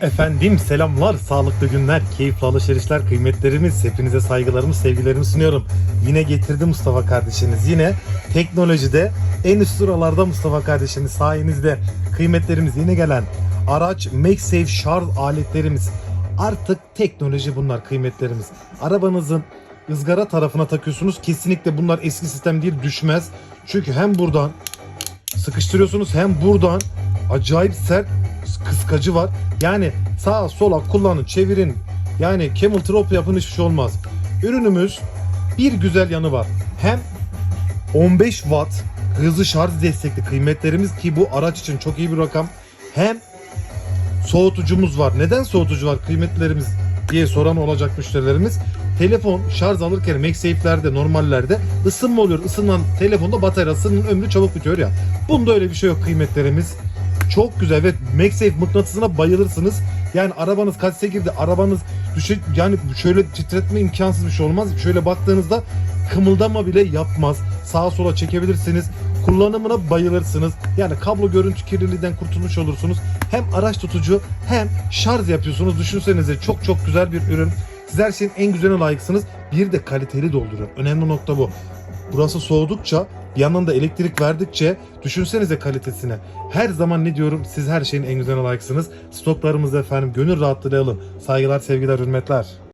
Efendim selamlar, sağlıklı günler, keyifli alışverişler, kıymetlerimiz, hepinize saygılarımı, sevgilerimi sunuyorum. Yine getirdi Mustafa kardeşiniz. Yine teknolojide en üst sıralarda Mustafa kardeşiniz sayenizde kıymetlerimiz yine gelen araç MagSafe şarj aletlerimiz. Artık teknoloji bunlar kıymetlerimiz. Arabanızın ızgara tarafına takıyorsunuz. Kesinlikle bunlar eski sistem değil düşmez. Çünkü hem buradan sıkıştırıyorsunuz hem buradan acayip sert kıskacı var. Yani sağa sola kullanın, çevirin. Yani camel drop yapın hiçbir şey olmaz. Ürünümüz bir güzel yanı var. Hem 15 watt hızlı şarj destekli kıymetlerimiz ki bu araç için çok iyi bir rakam. Hem soğutucumuz var. Neden soğutucu var kıymetlerimiz diye soran olacak müşterilerimiz. Telefon şarj alırken MagSafe'lerde normallerde ısınma oluyor. Isınan telefonda bataryasının ömrü çabuk bitiyor ya. Bunda öyle bir şey yok kıymetlerimiz. Çok güzel ve MagSafe mıknatısına bayılırsınız. Yani arabanız kaçsa girdi arabanız düşe yani şöyle titretme imkansız bir şey olmaz. Şöyle baktığınızda kımıldama bile yapmaz. Sağa sola çekebilirsiniz. Kullanımına bayılırsınız. Yani kablo görüntü kirliliğinden kurtulmuş olursunuz. Hem araç tutucu hem şarj yapıyorsunuz. Düşünsenize çok çok güzel bir ürün. Siz her şeyin en güzeline layıksınız. Bir de kaliteli dolduruyor. Önemli nokta bu. Burası soğudukça bir yandan da elektrik verdikçe düşünsenize kalitesine. Her zaman ne diyorum siz her şeyin en güzeline layıksınız. Stoklarımızı efendim gönül rahatlığıyla. Saygılar, sevgiler, hürmetler.